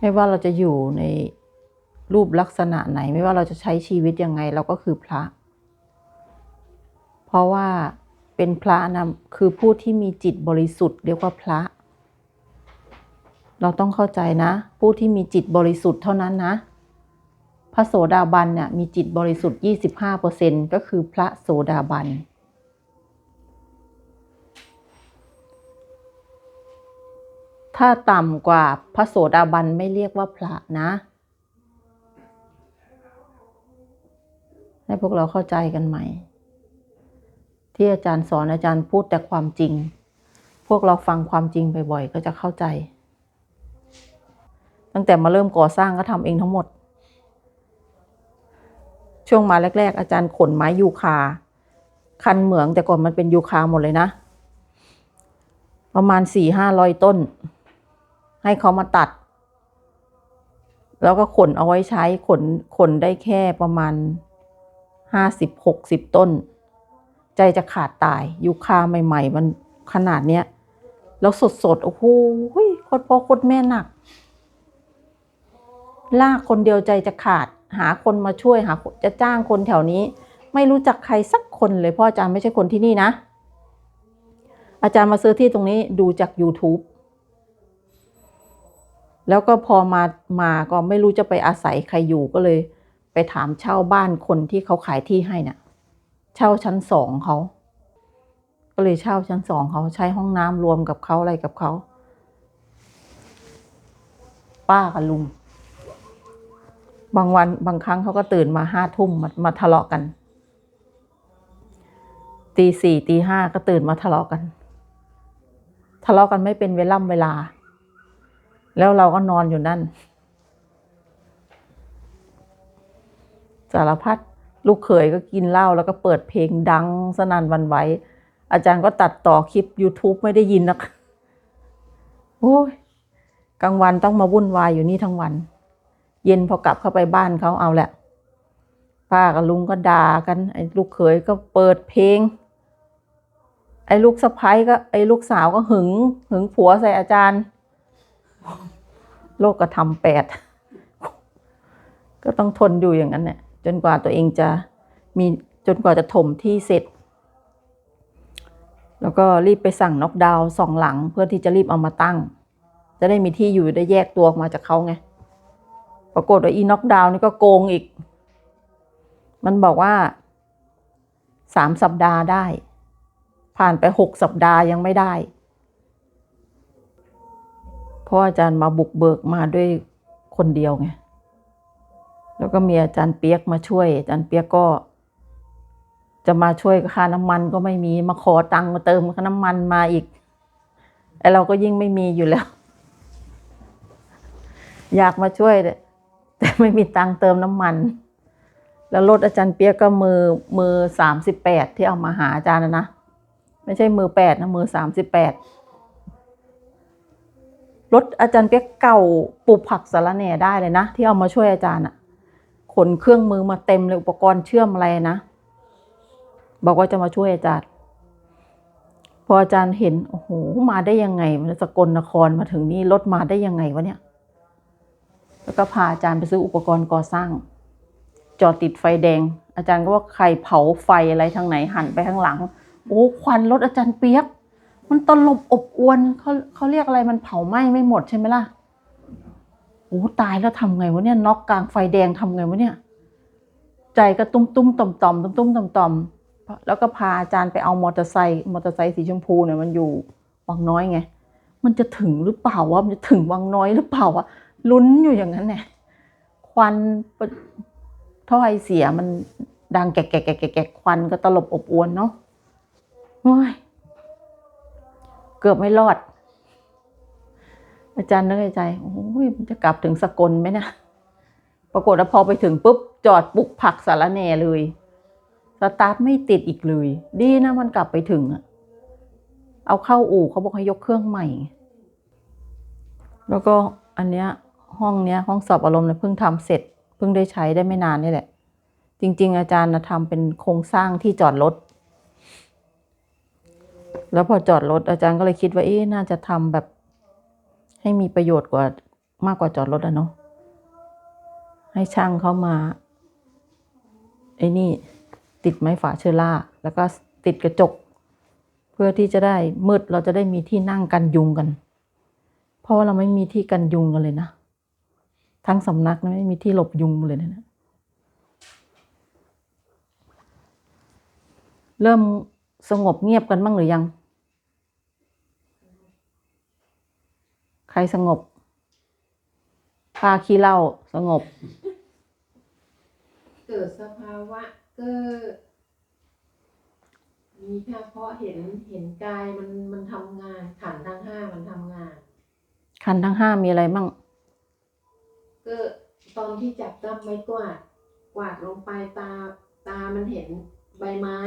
ไม่ว่าเราจะอยู่ในรูปลักษณะไหน ไม่ว่าเราจะใช้ชีวิตยังไง เราก็คือพระ เพราะว่าเป็นพระนะคือผู้ที่มีจิตบริสุทธิ์ เรียกว่าพระ เราต้องเข้าใจนะ ผู้ที่มีจิตบริสุทธิ์เท่านั้นนะ พระโสดาบันเนี่ยมีจิตบริสุทธิ์ 25%ก็คือพระโสดาบัน ถ้าต่ำกว่าพระโสดาบันไม่เรียกว่าพระนะ ให้พวกเราเข้าใจกันใหม่ ที่อาจารย์สอนอาจารย์พูดแต่ความจริง พวกเราฟังความจริงบ่อยๆก็จะเข้าใจ ตั้งแต่มาเริ่มก่อสร้างก็ทำเองทั้งหมด ช่วงมาแรก ๆ อาจารย์ขนไม้ยูคา คันเหมืองแต่ก่อนมันเป็นยูคาหมดเลยนะประมาณสี่ห้าร้อยต้น ให้เขามาตัด แล้วก็ขนเอาไว้ใช้ขนขนได้แค่ประมาณห้าสิบหกสิบต้น ใจจะขาดตายยูคาใหม่ ๆ มันขนาดเนี้ยแล้วสดๆ โอ้โหโคตรพ่อโคตรแม่หนัก ลากคนเดียวใจจะขาด หาคนมาช่วยหาจะจ้างคนแถวนี้ ไม่รู้จักใครสักคนเลยพราะอาจารย์ไม่ใช่คนที่นี่นะ อาจารย์มาซื้อที่ตรงนี้ดูจาก YouTube แล้วก็พอมามาก็ไม่รู้จะไปอาศัยใครอยู่ก็เลย ไปถามเช่าบ้านคนที่เขาขายที่ให้น่ะ เช่าชั้นสองเขา ก็เลยเช่าชั้นสองเขาใช้ห้องน้ำรวมกับเขาอะไรกับเขา ป้ากับลุง บางวันบางครั้งเขาก็ตื่นมาห้าทุ่มมามาทะเลาะกันตีสี่ตีห้าก็ตื่นมาทะเลาะกัน ทะเลาะกันไม่เป็นเวล่ำเวลา แล้วเราก็นอนอยู่นั่น สารพัดลูกเขยก็กินเหล้าแล้วก็เปิดเพลงดังสนั่นวันไหว อาจารย์ก็ตัดต่อคลิป YouTube ไม่ได้ยินนะโอ้ยกลางวันต้องมาวุ่นวายอยู่นี่ทั้งวัน เย็นพอกลับเข้าไปบ้านเขาเอาแหละ ป้ากับลุงก็ด่ากัน ไอ้ลูกเขยก็เปิดเพลง ไอ้ลูกสะพ้ยก็ ไอ้ลูกสาวก็หึง หึงผัวใส่อาจารย์ โลกกระทำแปด ก็ต้องทนอยู่อย่างนั้นเนี่ยจนกว่าตัวเองจะมีจนกว่าจะถมที่เสร็จ แล้วก็รีบไปสั่งน็อกดาวน์สองหลังเพื่อที่จะรีบเอามาตั้ง จะได้มีที่อยู่ได้แยกตัวออกมาจากเขาไง ปรากฏว่าอีน็อกดาวน์นี่ก็โกงอีก มันบอกว่าสามสัปดาห์ได้ ผ่านไปหกสัปดาห์ยังไม่ได้ เพราะอาจารย์มาบุกเบิกมาด้วยคนเดียวไง แล้วก็มีอาจารย์เปียกมาช่วย อาจารย์เปียกก็ จะมาช่วยค่าน้ำมันก็ไม่มีมาขอตังค์มาเติมค่าน้ำมันมาอีกไอเราก็ยิ่งไม่มีอยู่แล้ว อยากมาช่วยแต่ไม่มีตังค์เติมน้ำมัน แล้วรถอาจารย์เปียกก็มือมือสามสิบแปดที่เอามาหาอาจารย์นะนะ ไม่ใช่มือแปดนะมือสามสิบแปด รถอาจารย์เปียกเก่าปลูกผักสารแหน่ได้เลยนะ ที่เอามาช่วยอาจารย์อะขนเครื่องมือมาเต็มเลยอุปกรณ์เชื่อมอะไรนะ บอกว่าจะมาช่วยอาจารย์ พออาจารย์เห็นโอ้โหมาได้ยังไงมันสกลนครมาถึงนี่รถมาได้ยังไงวะเนี่ย แล้วก็พาอาจารย์ไปซื้ออุปกรณ์ก่อสร้าง จอดติดไฟแดง อาจารย์ก็ว่าใครเผาไฟอะไรทางไหนหันไปข้างหลังโอ้ควันรถอาจารย์เปียก มันตลบอบอวนเขาเขาเรียกอะไรมันเผาไหม้ไม่หมดใช่ไหมล่ะโอ้ตายแล้วทำไงวะเนี่ยน็อกกลางไฟแดงทำไงวะเนี่ย ใจก็ตุ้มตุ้มต่อมต่อมตุ้มตุ้มต่อมต่อมแล้วก็พาอาจารย์ไปเอามอเตอร์ไซค์มอเตอร์ไซค์สีชมพูเนี่ยมันอยู่วังน้อยไง มันจะถึงหรือเปล่าวะมันจะถึงวังน้อยหรือเปล่าวะลุ้นอยู่อย่างนั้นเนี่ยควันท่อไอเสียมันดังแกะแกะแกะแกะแกะควันก็ตลบอบอวนเนาะโอ้ย เกือบไม่รอด อาจารย์นึกในใจโอ้ยจะกลับถึงสกลไหมนะปรากฏว่าพอไปถึงปุ๊บจอดปุกผักสารแน่เลยสตาร์ทไม่ติดอีกเลย ดีนะมันกลับไปถึงเอาเข้าอู่เขาบอกให้ยกเครื่องใหม่ แล้วก็อันเนี้ยห้องเนี้ยห้องสอบอารมณ์เนี่ยเพิ่งทำเสร็จ เพิ่งได้ใช้ได้ไม่นานนี่แหละ จริง ๆ อาจารย์นะทำเป็นโครงสร้างที่จอดรถ แล้วพอจอดรถอาจารย์ก็เลยคิดว่าเอ๊ะน่าจะทำแบบ ให้มีประโยชน์กว่ามากกว่าจอดรถอะเนาะให้ช่างเขามาไอ้นี่ติดไม้ฝาเชอร่า แล้วก็ติดกระจก เพื่อที่จะได้มืดเราจะได้มีที่นั่งกันยุงกัน เพราะว่าเราไม่มีที่กันยุงกันเลยนะทั้งสำนักนะไม่มีที่หลบยุงเลยนะเริ่มสงบเงียบกันบ้างหรือยัง ใค รสงบพาขี้เหล้าสงบ เกิดสภาวะเก็มีแค่เพราะเห็นเห็นกายมันมันทำงาน ขันธ์ทั้งห้ามันทำงานคันทั้งห้ามีอะไรมั่งก็ตอนที่จับจ้ำไม้กวาดกวาดลงไปตาตามันเห็นใบไม้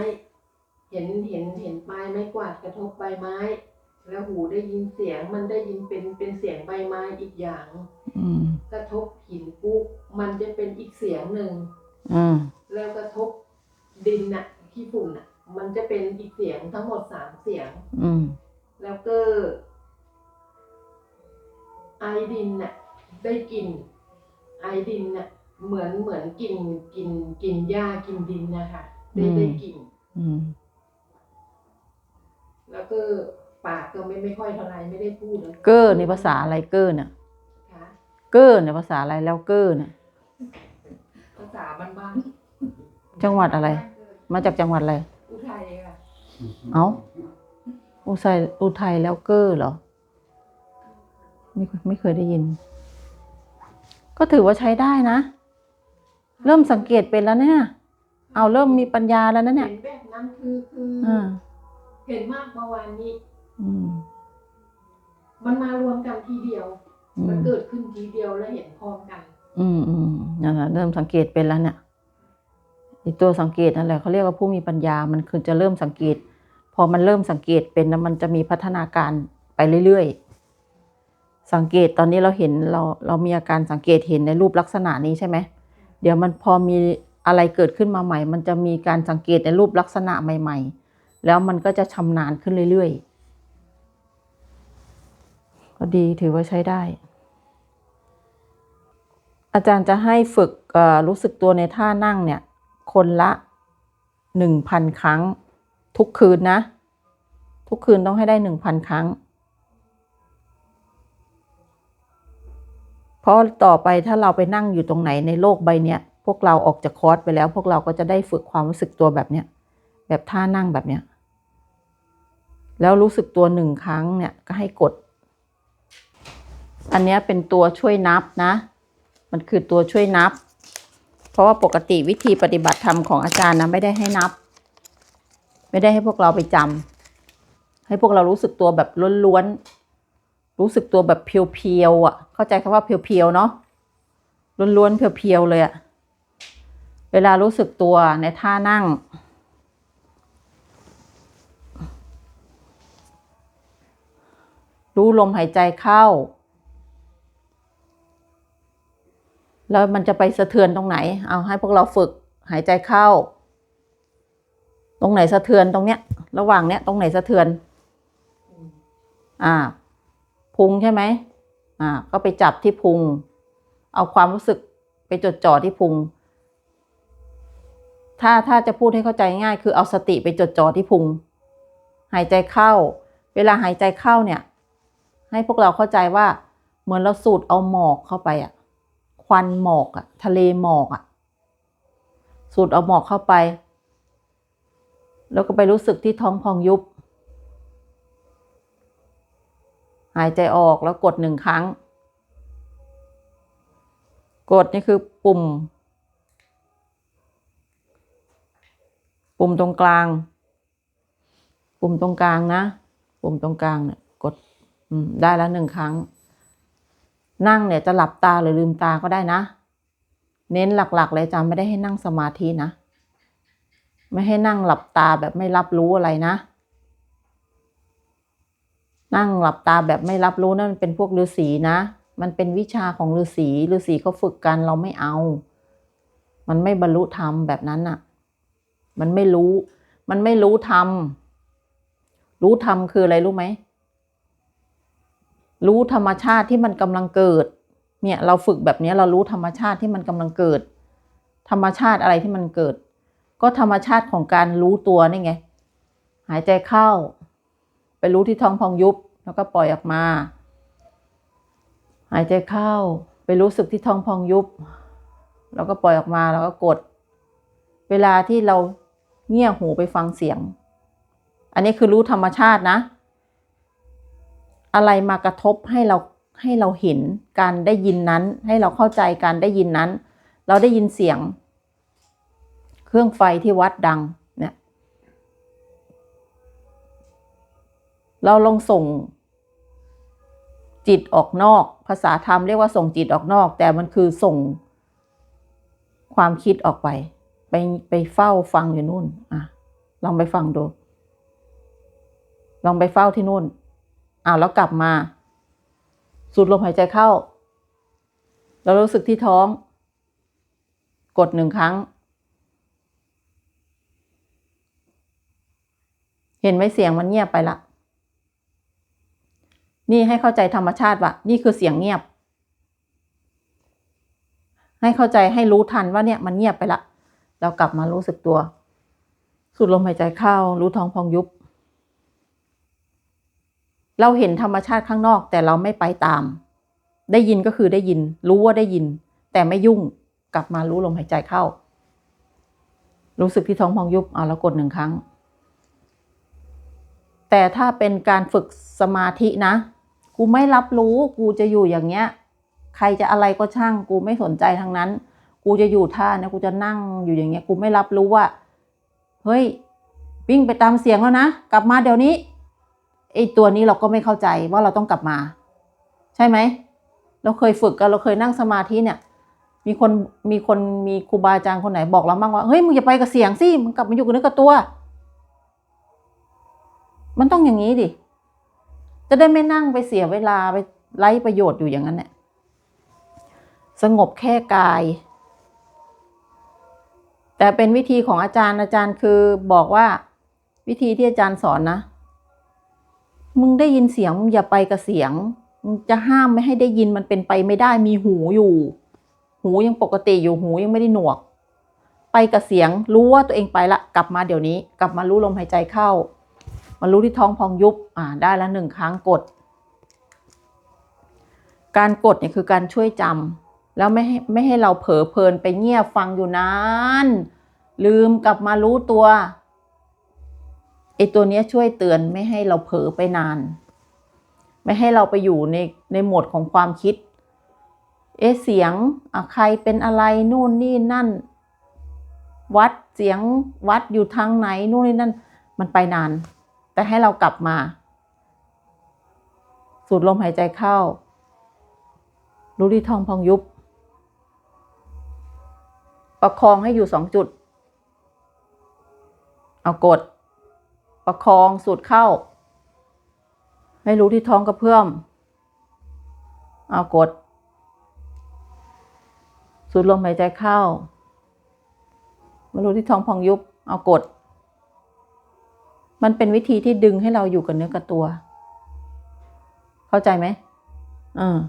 เห็นเห็นเห็นปลายไม้กวาดกระทบใบไม้ แล้วหูได้ยินเสียงมันได้ยินเป็นเป็นเสียงใบไม้อีกอย่างอืมกระทบหินปุ๊บมันจะเป็นอีกเสียงหนึ่งอืมแล้วกระทบดินน่ะขี้ฝุ่นน่ะ มันจะเป็นอีกเสียงทั้งหมดสามเสียงอืมแล้วก็ไอดินน่ะ ได้กลิ่นไอดินน่ะ เหมือนเหมือนกลิ่นกลิ่นกลิ่นหญ้ากลิ่นดินนะคะได้ได้กลิ่นอืมแล้วก็ ปากก็ไม่ไม่ค่อยเท่าไหรไม่ได้พูดเลยเกอร์ในภาษาอะไรเกอร์เนี่ยค่ะเกอร์ในภาษาอะไรแล้วเกอร์เนี่ยภาษาบ้านจังหวัดอะไร มาจากจังหวัดอะไร ๆอุทัยค่ะเอ้าอุทัยอุทัยแล้วเกอร์เหรอ ไม่เคยไม่เคยได้ยิน ก็ถือว่าใช้ได้นะ เริ่มสังเกตเป็นแล้วเนี่ย เอาเริ่มมีปัญญาแล้วนะเนี่ย เห็นแบบนั้นคือคือออ่า เห็นมากเมื่อวานนี้อื มมันมารวมกันทีเดียวอืมันมเกิดขึ้นทีเดียวแล้วเห็นพร้อมกัน อืมอืมนั่นแหละเริ่มสังเกตเป็นแล้วเนี่ยอีตัวสังเกตนั่นแหละเขาเรียกว่าผู้มีปัญญา มันคือจะเริ่มสังเกต พอมันเริ่มสังเกตเป็นแล้วมันจะมีพัฒนาการไปเรื่อยๆ สังเกตตอนนี้เราเห็นเราเรามีอาการสังเกตเห็นในรูปลักษณะนี้ใช่ไหม เดี๋ยวมันพอมีอะไรเกิดขึ้นมาใหม่ มันจะมีการสังเกตในรูปลักษณะใหม่ ๆ แล้วมันก็จะชำนาญขึ้นเรื่อยๆ ก็ดีถือว่าใช้ได้ อาจารย์จะให้ฝึกรู้สึกตัวในท่านั่งเนี่ย คนละหนึ่งพันครั้ง ทุกคืนนะ ทุกคืนต้องให้ได้หนึ่งพันครั้ง เพราะต่อไปถ้าเราไปนั่งอยู่ตรงไหนในโลกใบเนี้ยพวกเราออกจากคอร์สไปแล้ว พวกเราก็จะได้ฝึกความรู้สึกตัวแบบเนี้ยแบบท่านั่งแบบเนี้ยแล้วรู้สึกตัวหนึ่งครั้งเนี่ยก็ให้กด อันนี้เป็นตัวช่วยนับนะ มันคือตัวช่วยนับ เพราะว่าปกติวิธีปฏิบัติธรรมของอาจารย์นะไม่ได้ให้นับ ไม่ได้ให้พวกเราไปจำให้พวกเรารู้สึกตัวแบบล้วนๆ รู้สึกตัวแบบเพียวๆอะ เข้าใจคำว่าเพียวๆเนาะ ล้วนๆเพียวๆเลยอะ เวลารู้สึกตัวในท่านั่งรู้ลมหายใจเข้า แล้วมันจะไปสะเทือนตรงไหน เอาให้พวกเราฝึกหายใจเข้า ตรงไหนสะเทือนตรงเนี้ย ระหว่างเนี้ยตรงไหนสะเทือน อ่า พุงใช่ไหม อ่า ก็ไปจับที่พุง เอาความรู้สึกไปจดจ่อที่พุง ถ้าถ้าจะพูดให้เข้าใจง่าย คือเอาสติไปจดจ่อที่พุง หายใจเข้า เวลาหายใจเข้าเนี่ย ให้พวกเราเข้าใจว่าเหมือนเราสูดเอาหมอกเข้าไปอะ ควันหมอกอะทะเลหมอกอะสูดเอาหมอกเข้าไป แล้วก็ไปรู้สึกที่ท้องพองยุบ หายใจออกแล้วกดหนึ่งครั้ง กดนี่คือปุ่ม ปุ่มตรงกลาง ปุ่มตรงกลางนะ ปุ่มตรงกลางเนี่ยกดได้แล้วหนึ่งครั้ง นั่งเนี่ยจะหลับตาหรือลืมตาก็ได้นะ เน้นหลักๆเลยจำไม่ได้ให้นั่งสมาธินะ ไม่ให้นั่งหลับตาแบบไม่รับรู้อะไรนะ นั่งหลับตาแบบไม่รับรู้นั่นมันเป็นพวกฤาษีนะ มันเป็นวิชาของฤาษีฤาษีเขาฝึกกันเราไม่เอา มันไม่บรรลุธรรมแบบนั้นน่ะ มันไม่รู้ มันไม่รู้ธรรมรู้ธรรมคืออะไรรู้ไหม รู้ธรรมชาติที่มันกำลังเกิด เนี่ยเราฝึกแบบนี้เรารู้ธรรมชาติที่มันกำลังเกิด ธรรมชาติอะไรที่มันเกิด ก็ธรรมชาติของการรู้ตัวนี่ไง หายใจเข้า ไปรู้ที่ท้องพองยุบแล้วก็ปล่อยออกมา หายใจเข้า ไปรู้สึกที่ท้องพองยุบ แล้วก็ปล่อยออกมาแล้วก็กด เวลาที่เราเงี่ยหูไปฟังเสียง อันนี้คือรู้ธรรมชาตินะ อะไรมากระทบให้เราให้เราเห็นการได้ยินนั้น ให้เราเข้าใจการได้ยินนั้น เราได้ยินเสียง เครื่องไฟที่วัดดังเนี่ยเราลองส่งจิตออกนอก ภาษาธรรมเรียกว่าส่งจิตออกนอก แต่มันคือส่งความคิดออกไป ไปไปเฝ้าฟังอยู่นู่น อะ ลองไปฟังดู ลองไปเฝ้าที่นู่น อ้าวแล้วกลับมา สูดลมหายใจเข้า แล้วรู้สึกที่ท้อง กดหนึ่งครั้ง เห็นไหมเสียงมันเงียบไปละ นี่ให้เข้าใจธรรมชาติว่านี่คือเสียงเงียบ ให้เข้าใจให้รู้ทันว่าเนี่ยมันเงียบไปละ เรากลับมารู้สึกตัว สูดลมหายใจเข้า รู้ท้องพองยุบ เราเห็นธรรมชาติข้างนอก แต่เราไม่ไปตาม ได้ยินก็คือได้ยิน รู้ว่าได้ยิน แต่ไม่ยุ่งกลับมารู้ลมหายใจเข้า รู้สึกที่ท้องพองยุบเอาแล้วกดหนึ่งครั้ง แต่ถ้าเป็นการฝึกสมาธินะ กูไม่รับรู้กูจะอยู่อย่างเงี้ย ใครจะอะไรก็ช่าง กูไม่สนใจทั้งนั้น กูจะอยู่ท่านะกูจะนั่งอยู่อย่างเงี้ย กูไม่รับรู้ว่า เฮ้ยวิ่งไปตามเสียงแล้วนะ กลับมาเดี๋ยวนี้ ไอ้ตัวนี้เราก็ไม่เข้าใจว่าเราต้องกลับมา ใช่ไหม เราเคยฝึกกันเราเคยนั่งสมาธิเนี่ย มีคนมีคนมีครูบาอาจารย์คนไหนบอกเราบ้างว่าเฮ้ยมึงอย่าไปกับเสียงสิมึงกลับมาอยู่กับเนื้อกับตัว มันต้องอย่างนี้ดิจะได้ไม่นั่งไปเสียเวลาไปไร้ประโยชน์อยู่อย่างนั้นเนี่ยสงบแค่กาย แต่เป็นวิธีของอาจารย์อาจารย์คือบอกว่าวิธีที่อาจารย์สอนนะ มึงได้ยินเสียงมึงอย่าไปกับเสียงมึงจะห้ามไม่ให้ได้ยินมันเป็นไปไม่ได้มีหูอยู่ หูยังปกติอยู่หูยังไม่ได้หนวก ไปกับเสียงรู้ว่าตัวเองไปละ กลับมาเดี๋ยวนี้ กลับมารู้ลมหายใจเข้ามารู้ที่ท้องพองยุบอ่าได้แล้วหนึ่งครั้งกด การกดเนี่ยคือการช่วยจำแล้วไม่ให้ไม่ให้เราเผลอเพลินไปเงียบฟังอยู่นานลืมกลับมารู้ตัว ตัวนี้ช่วยเตือนไม่ให้เราเผลอไปนาน ไม่ให้เราไปอยู่ในในโหมดของความคิด เอะเสียงอะใครเป็นอะไรนู่นนี่นั่น วัดเสียงวัดอยู่ทางไหนนู่นนี่นั่น มันไปนาน แต่ให้เรากลับมา สูดลมหายใจเข้า รู้ที่ท้องพองยุบ ประคองให้อยู่สองจุด เอากด ประคองสูดเข้า ให้รู้ที่ท้องกระเพื่อม เอากด สูดลมหายใจเข้า มารู้ที่ท้องพองยุบ เอากด มันเป็นวิธีที่ดึงให้เราอยู่กับเนื้อกับตัว เข้าใจไหมเออ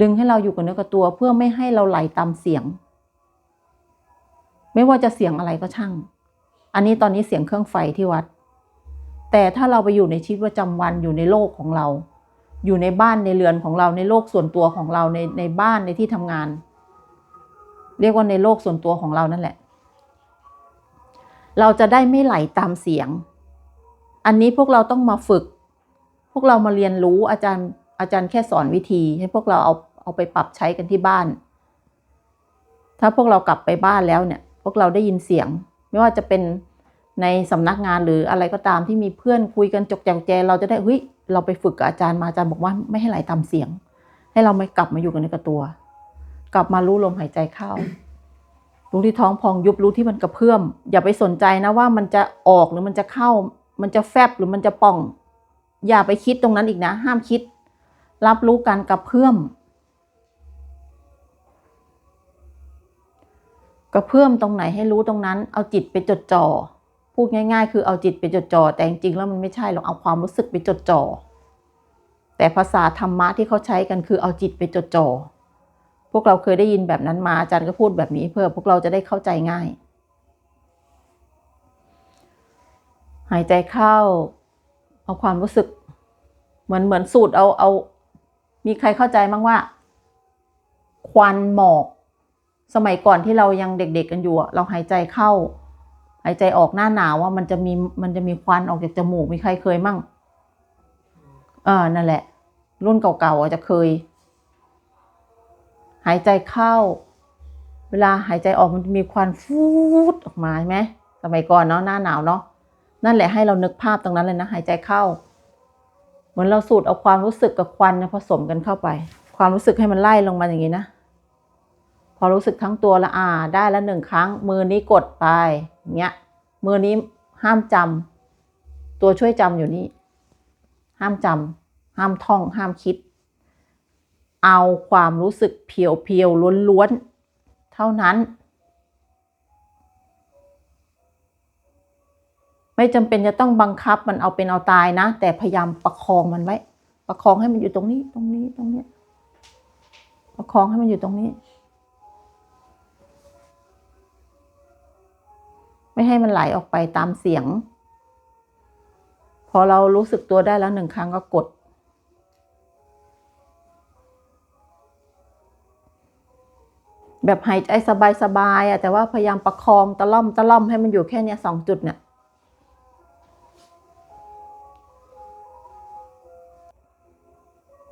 ดึงให้เราอยู่กับเนื้อกับตัว เพื่อไม่ให้เราไหลตามเสียง ไม่ว่าจะเสียงอะไรก็ช่าง อันนี้ตอนนี้เสียงเครื่องไฟที่วัด แต่ถ้าเราไปอยู่ในชีวิตประจำวันอยู่ในโลกของเรา อยู่ในบ้านในเรือนของเราในโลกส่วนตัวของเราในในบ้านในที่ทำงาน เรียกว่าในโลกส่วนตัวของเรานั่นแหละ เราจะได้ไม่ไหลตามเสียง อันนี้พวกเราต้องมาฝึก พวกเรามาเรียนรู้อาจารย์อาจารย์แค่สอนวิธี ให้พวกเราเอาเอาไปปรับใช้กันที่บ้าน ถ้าพวกเรากลับไปบ้านแล้วเนี่ย พวกเราได้ยินเสียง ไม่ว่าจะเป็น ในสำนักงานหรืออะไรก็ตามที่มีเพื่อนคุยกันจกแจวแจเราจะได้เฮ้ยเราไปฝึกกับอาจารย์มาอาจารย์บอกว่าไม่ให้ไหลตามเสียง ให้เราไม่กลับมาอยู่กันในกับตัว กลับมารู้ลมหายใจเข้ารู้ที่ท้องพองยุบรู้ที่มันกระเพื่อม อย่าไปสนใจนะว่ามันจะออกหรือมันจะเข้า มันจะแฟบหรือมันจะป่อง อย่าไปคิดตรงนั้นอีกนะ ห้ามคิด รับรู้การกระเพื่อมกระเพื่อมตรงไหนให้รู้ตรงนั้น เอาจิตไปจดจ่อ พูดง่าย ๆ คือเอาจิตไปจดจ่อแต่จริงๆแล้วมันไม่ใช่หรอกเอาความรู้สึกไปจดจ่อแต่ภาษาธรรมะที่เขาใช้กันคือเอาจิตไปจดจ่อพวกเราเคยได้ยินแบบนั้นมาอาจารย์ก็พูดแบบนี้เพื่อพวกเราจะได้เข้าใจง่าย หายใจเข้า เอาความรู้สึก เหมือนเหมือนสูตรเอาเอา มีใครเข้าใจบ้างว่า ควันหมอก สมัยก่อนที่เรายังเด็ก ๆ กันอยู่เราหายใจเข้า หายใจออกหน้าหนาวว่ามันจะมีมันจะมีควันออกจากจมูกมีใครเคยมั่งเออนั่นแหละ รุ่นเก่าๆอาจจะเคย หายใจเข้า เวลาหายใจออกมันจะมีควันฟูดออกมาใช่ไหมสมัยก่อนเนาะหน้าหนาวเนาะนั่นแหละให้เรานึกภาพตรงนั้นเลยนะ หายใจเข้า เหมือนเราสูดเอาความรู้สึกกับควันผสมกันเข้าไป ความรู้สึกให้มันไล่ลงมาอย่างนี้นะ อรู้สึกทั้งตัวละอ่าได้แล้วหนึ่งครั้ง มือนี้กดไปอย่างเงี้ยมือนี้ห้ามจำตัวช่วยจำอยู่นี่ ห้ามจำห้ามท่อง ห้ามคิด เอาความรู้สึกเพียวเพียวล้วนล้วนๆเท่านั้น ไม่จำเป็นจะต้องบังคับมันเอาเป็นเอาตายนะ แต่พยายามประคองมันไว้ ประคองให้มันอยู่ตรงนี้ ตรงนี้ตรงเนี้ยประคองให้มันอยู่ตรงนี้ ไม่ให้มันไหลออกไปตามเสียง พอเรารู้สึกตัวได้แล้วหนึ่งครั้งก็กด แบบหายใจสบายๆอะแต่ว่าพยายามประคองตะล่อมตะล่อมให้มันอยู่แค่เนี้ยสองจุดเนี่ย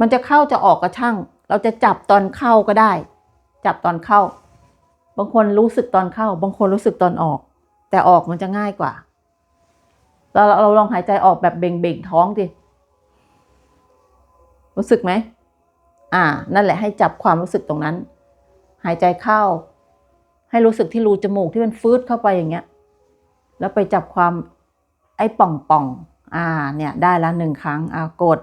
มันจะเข้าจะออกก็ช่าง เราจะจับตอนเข้าก็ได้ จับตอนเข้า บางคนรู้สึกตอนเข้า บางคนรู้สึกตอนออก แต่ออกมันจะง่ายกว่า เราเราลองหายใจออกแบบเบ่งเบ่งท้องดิ รู้สึกไหม อ่า นั่นแหละให้จับความรู้สึกตรงนั้น หายใจเข้า ให้รู้สึกที่รูจมูกที่มันฟืดเข้าไปอย่างเงี้ย แล้วไปจับความไอ้ป่องป่อง อ่า เนี่ย ได้ล้วหนึ่งครั้ง อ่ากด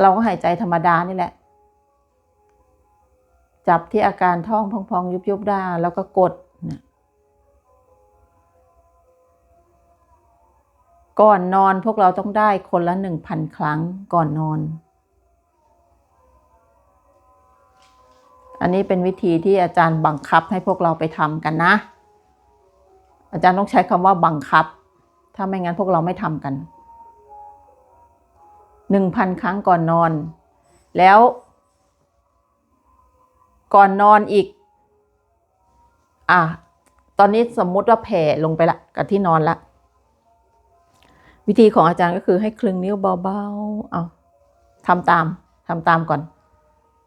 เราก็หายใจธรรมดานี่แหละ จับที่อาการท้องพองๆ ยุบๆได้แล้วก็กดก่อนนอนพวกเราต้องได้คนละหนึ่งพันครั้งก่อนนอน อันนี้เป็นวิธีที่อาจารย์บังคับให้พวกเราไปทำกันนะ อาจารย์ต้องใช้คำว่าบังคับ ถ้าไม่งั้นพวกเราไม่ทำกันหนึ่งพันครั้งก่อนนอน แล้ว ก่อนนอนอีก อะ ตอนนี้สมมุติว่าแผ่ลงไปละกับที่นอนละ วิธีของอาจารย์ก็คือให้คลึงนิ้วเบาๆ เอาทำตามทำตามก่อน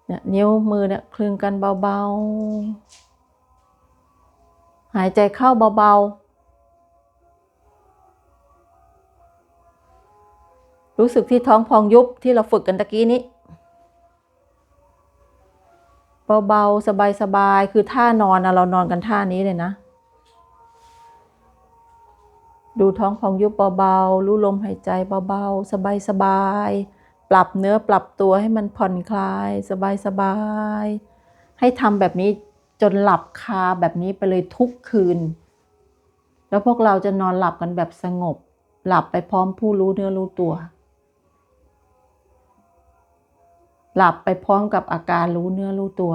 เนี่ยนิ้วมือเนี่ยคลึงกันเบาๆ หายใจเข้าเบาๆ รู้สึกที่ท้องพองยุบที่เราฝึกกันตะกี้นี้ เบาๆ สบายๆ คือท่านอนนะเรานอนกันท่านี้เลยนะ ดูท้องพองยุบเบาๆ รู้ลมหายใจเบาๆ สบายๆ ปรับเนื้อปรับตัวให้มันผ่อนคลาย สบายๆ ให้ทำแบบนี้จนหลับคาแบบนี้ไปเลยทุกคืน แล้วพวกเราจะนอนหลับกันแบบสงบ หลับไปพร้อมผู้รู้เนื้อรู้ตัว หลับไปพร้อมกับอาการรู้เนื้อรู้ตัว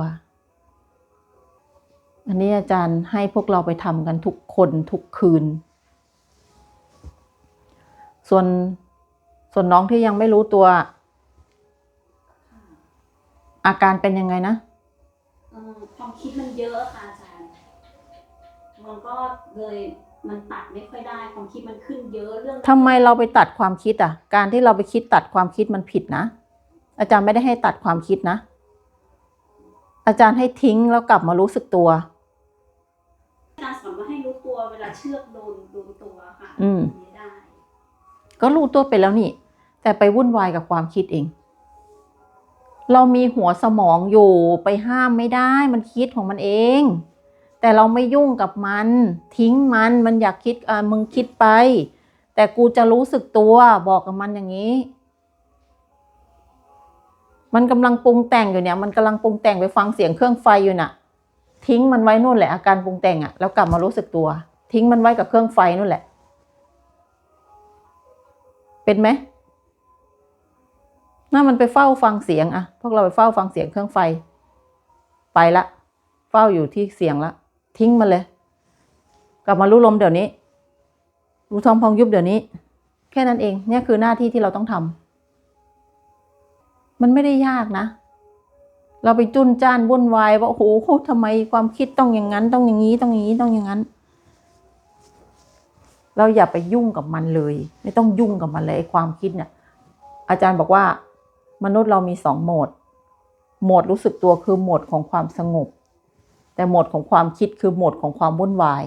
อันนี้อาจารย์ให้พวกเราไปทำกันทุกคนทุกคืน ส่วนส่วนน้องที่ยังไม่รู้ตัว อาการเป็นยังไงนะเอ่อความคิดมันเยอะค่ะอาจารย์ มันก็เลยมันตัดไม่ค่อยได้ความคิดมันขึ้นเยอะเรื่องทำไมเราไปตัดความคิดอะ การที่เราไปคิดตัดความคิดมันผิดนะ อาจารย์ไม่ได้ให้ตัดความคิดนะ อาจารย์ให้ทิ้งแล้วกลับมารู้สึกตัว อาจารย์สอนว่าให้รู้ตัวเวลาเชือกโดนโดนตัวค่ะอืมไม่ได้ก็รู้ตัวไปแล้วนี่ แต่ไปวุ่นวายกับความคิดเอง เรามีหัวสมองอยู่ไปห้ามไม่ได้มันคิดของมันเอง แต่เราไม่ยุ่งกับมัน ทิ้งมันมันอยากคิดอ่ามึงคิดไป แต่กูจะรู้สึกตัวบอกกับมันอย่างนี้ มันกำลังปรุงแต่งอยู่เนี่ย มันกำลังปรุงแต่งไปฟังเสียงเครื่องไฟอยู่น่ะ ทิ้งมันไว้นู่นแหละอาการปรุงแต่งอะแล้วกลับมารู้สึกตัว ทิ้งมันไว้กับเครื่องไฟนู่นแหละ เป็นไหมน่ามันไปเฝ้าฟังเสียงอะพวกเราไปเฝ้าฟังเสียงเครื่องไฟ ไปละ เฝ้าอยู่ที่เสียงละ ทิ้งมันเลย กลับมารู้ลมเดี๋ยวนี้ รู้ท้องพองยุบเดี๋ยวนี้ แค่นั้นเอง เนี่ยคือหน้าที่ที่เราต้องทำ มันไม่ได้ยากนะ เราไปจุนจ้านวุ่นวายว่าโอ้โหทำไมความคิดต้องอย่างนั้น ต้องอย่างนี้ต้องอย่างนี้ต้องอย่างนั้น เราอย่าไปยุ่งกับมันเลย ไม่ต้องยุ่งกับมันเลยความคิดเนี่ย อาจารย์บอกว่ามนุษย์เรามีสองโหมด โหมดรู้สึกตัวคือโหมดของความสงบ แต่โหมดของความคิดคือโหมดของความวุ่นวาย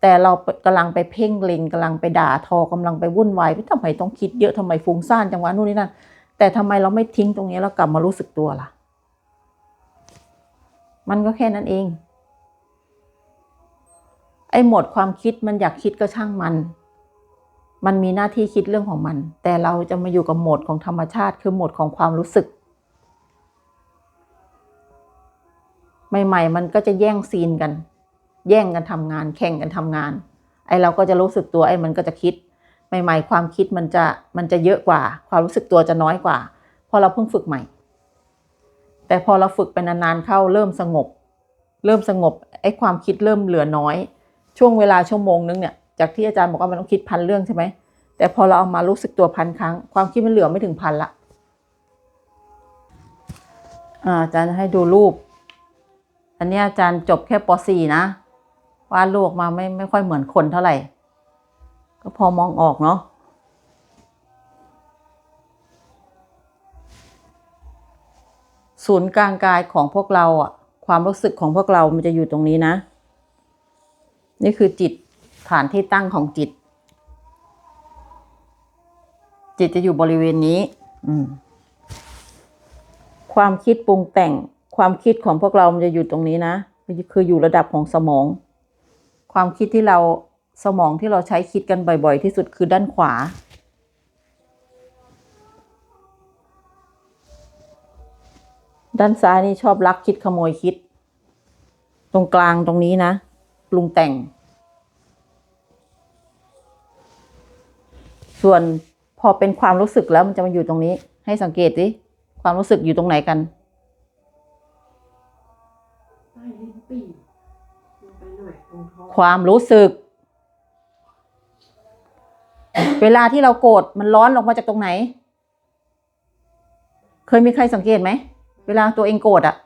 แต่เรากำลังไปเพ่งเล็งกำลังไปด่าทอกำลังไปวุ่นวายทำไมต้องคิดเยอะทำไมฟุ้งซ่านจังหวะนู่นนี่นั่น แต่ทำไมเราไม่ทิ้งตรงนี้แล้วกลับมารู้สึกตัวล่ะ มันก็แค่นั้นเอง ไอ้โหมดความคิดมันอยากคิดก็ช่างมัน มันมีหน้าที่คิดเรื่องของมัน แต่เราจะมาอยู่กับโหมดของธรรมชาติ คือโหมดของความรู้สึก ใหม่ ๆ มันก็จะแย่งซีนกัน แย่งกันทำงาน แข่งกันทำงาน ไอ้เราก็จะรู้สึกตัวไอ้มันก็จะคิด ใหม่ ๆ ความคิดมันจะมันจะเยอะกว่า ความรู้สึกตัวจะน้อยกว่าเพราะเราเพิ่งฝึกใหม่ แต่พอเราฝึกไปนานๆเข้าเริ่มสงบ เริ่มสงบไอ้ความคิดเริ่มเหลือน้อย ช่วงเวลาชั่วโมงนึงเนี่ยจากที่อาจารย์บอกว่ามันต้องคิดพันเรื่องใช่ไหมแต่พอเราเอามารู้สึกตัวพันครั้ง ความคิดมันเหลือไม่ถึงพันละอาจารย์ให้ดูรูป อันนี้อาจารย์จบแค่ป .4 นะวาดรูกมาไม่ไม่ค่อยเหมือนคนเท่าไหร่ ก็พอมองออกเนาะศูนย์กลางกายของพวกเราอะความรู้สึกของพวกเรา มันจะอยู่ตรงนี้นะ นี่คือจิตฐานที่ตั้งของจิต จิตจะอยู่บริเวณนี้ความคิดปรุงแต่ง ความคิดของพวกเรา มันจะอยู่ตรงนี้นะ คืออยู่ระดับของสมอง ความคิดที่เรา สมองที่เราใช้คิดกันบ่อย ๆ ที่สุดคือด้านขวา ด้านซ้ายนี่ชอบลักคิดขโมยคิด ตรงกลางตรงนี้นะปรุงแต่ง ส่วนพอเป็นความรู้สึกแล้วมันจะมาอยู่ตรงนี้ ให้สังเกตสิความรู้สึกอยู่ตรงไหนกันใต้ลิ้นปี่ลงไปหน่อยตรงท้องความรู้สึก เวลาที่เราโกรธมันร้อนออกมาจากตรงไหน เคยมีใครสังเกตไหม เวลาตัวเองโกรธอะ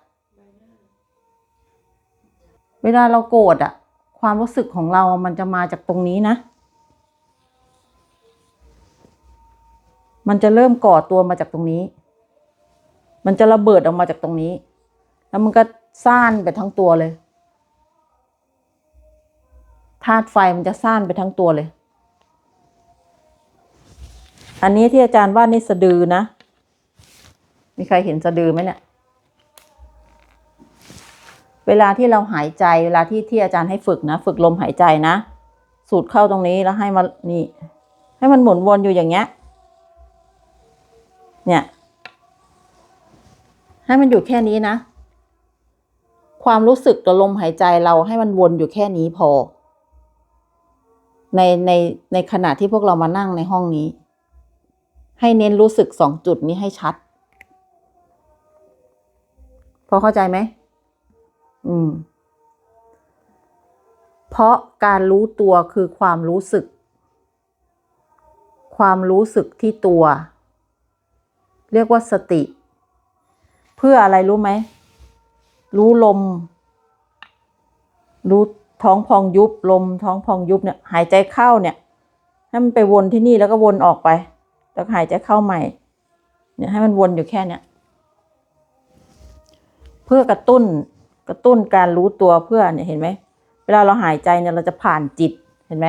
เวลาเราโกรธอะความรู้สึกของเรามันจะมาจากตรงนี้นะ มันจะเริ่มก่อตัวมาจากตรงนี้ มันจะระเบิดออกมาจากตรงนี้ แล้วมันก็ซ่านไปทั้งตัวเลยธาตุไฟมันจะซ่านไปทั้งตัวเลย อันนี้ที่อาจารย์ว่านี่สะดือนะ มีใครเห็นสะดือไหมเนี่ย เวลาที่เราหายใจ เวลาที่ที่อาจารย์ให้ฝึกนะ ฝึกลมหายใจนะ สูดเข้าตรงนี้แล้วให้มันนี่ ให้มันหมุนวนอยู่อย่างเงี้ย เนี่ย ให้มันอยู่แค่นี้นะ ความรู้สึกกับลมหายใจเราให้มันวนอยู่แค่นี้พอ ในในในขณะที่พวกเรามานั่งในห้องนี้ ให้เน้นรู้สึกสองจุดนี้ให้ชัด พอเข้าใจไหม อืม เพราะการรู้ตัวคือความรู้สึก ความรู้สึกที่ตัว เรียกว่าสติ เพื่ออะไรรู้ไหม รู้ลม รู้ท้องพองยุบลมท้องพองยุบเนี่ย หายใจเข้าเนี่ยให้มันไปวนที่นี่แล้วก็วนออกไป แล้วหายใจเข้าใหม่ เนี่ยให้มันวนอยู่แค่เนี้ยเพื่อกระตุ้นกระตุ้นการรู้ตัวเพื่อเนี่ยเห็นไหมเวลาเราหายใจเนี่ยเราจะผ่านจิตเห็นไหม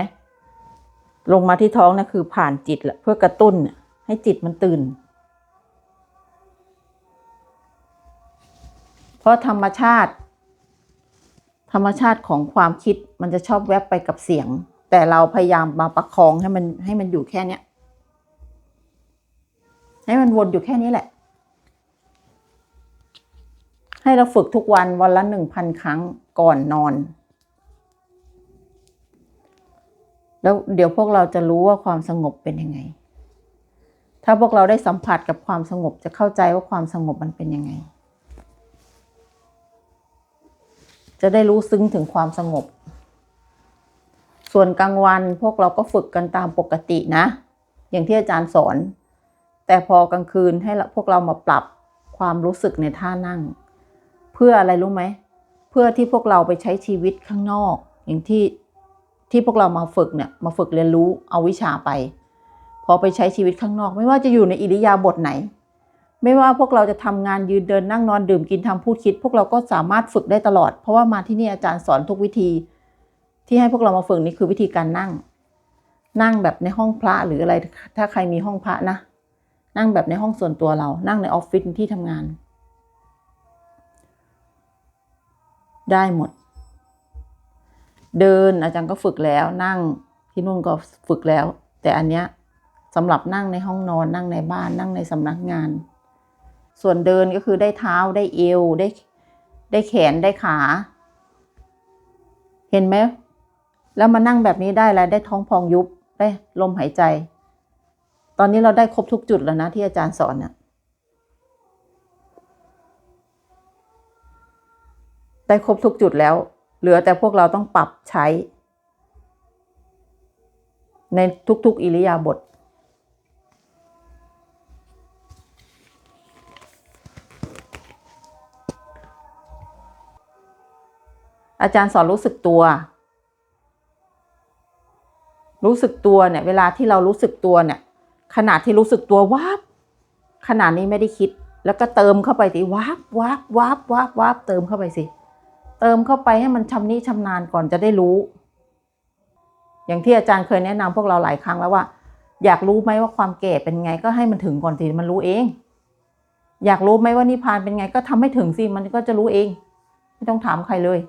ลงมาที่ท้องนะคือผ่านจิตแหละเพื่อกระตุ้นให้จิตมันตื่น เพราะธรรมชาติ ธรรมชาติของความคิดมันจะชอบแวบไปกับเสียง แต่เราพยายามมาประคองให้มันให้มันอยู่แค่เนี้ย ให้มันวนอยู่แค่นี้แหละ ให้เราฝึกทุกวันวันละหนึ่งพันครั้งก่อนนอน แล้วเดี๋ยวพวกเราจะรู้ว่าความสงบเป็นยังไง ถ้าพวกเราได้สัมผัสกับความสงบจะเข้าใจว่าความสงบมันเป็นยังไง จะได้รู้ซึ้งถึงความสงบ ส่วนกลางวันพวกเราก็ฝึกกันตามปกตินะ อย่างที่อาจารย์สอน แต่พอกลางคืนให้พวกเรามาปรับความรู้สึกในท่านั่ง เพื่ออะไรรู้ไหม เพื่อที่พวกเราไปใช้ชีวิตข้างนอก อย่างที่ที่พวกเรามาฝึกเนี่ยมาฝึกเรียนรู้เอาวิชาไป พอไปใช้ชีวิตข้างนอก ไม่ว่าจะอยู่ในอิริยาบถไหน ไม่ว่าพวกเราจะทำงานยืนเดินนั่งนอนดื่มกินทำพูดคิด พวกเราก็สามารถฝึกได้ตลอด เพราะว่ามาที่นี่อาจารย์สอนทุกวิธี ที่ให้พวกเรามาฝึกนี่คือวิธีการนั่ง นั่งแบบในห้องพระหรืออะไรถ้าใครมีห้องพระนะ นั่งแบบในห้องส่วนตัวเรา นั่งในออฟฟิศที่ทำงาน ได้หมด เดินอาจารย์ก็ฝึกแล้ว นั่งที่นู่นก็ฝึกแล้ว แต่อันเนี้ยสำหรับนั่งในห้องนอนนั่งในบ้านนั่งในสำนักงาน ส่วนเดินก็คือได้เท้าได้เอวได้ได้แขนได้ขา เห็นไหมแล้วมานั่งแบบนี้ได้แล้วได้ท้องพองยุบได้ลมหายใจ ตอนนี้เราได้ครบทุกจุดแล้วนะที่อาจารย์สอนเนี่ยได้ครบทุกจุดแล้ว เหลือแต่พวกเราต้องปรับใช้ ในทุกๆอิริยาบถอาจารย์สอนรู้สึกตัว รู้สึกตัวเนี่ย เวลาที่เรารู้สึกตัวเนี่ย ขนาดที่รู้สึกตัววับขนาดนี้ไม่ได้คิด แล้วก็เติมเข้าไปสิวับวับวับวับวับเติมเข้าไปสิ เติมเข้าไปให้มันชำนิชำนาญก่อนจะได้รู้ อย่างที่อาจารย์เคยแนะนำพวกเราหลายครั้งแล้วว่า อยากรู้ไหมว่าความแก่เป็นไงก็ให้มันถึงก่อนสิมันรู้เอง อยากรู้ไหมว่านิพพานเป็นไงก็ทำให้ถึงสิมันก็จะรู้เอง ไม่ต้องถามใครเลย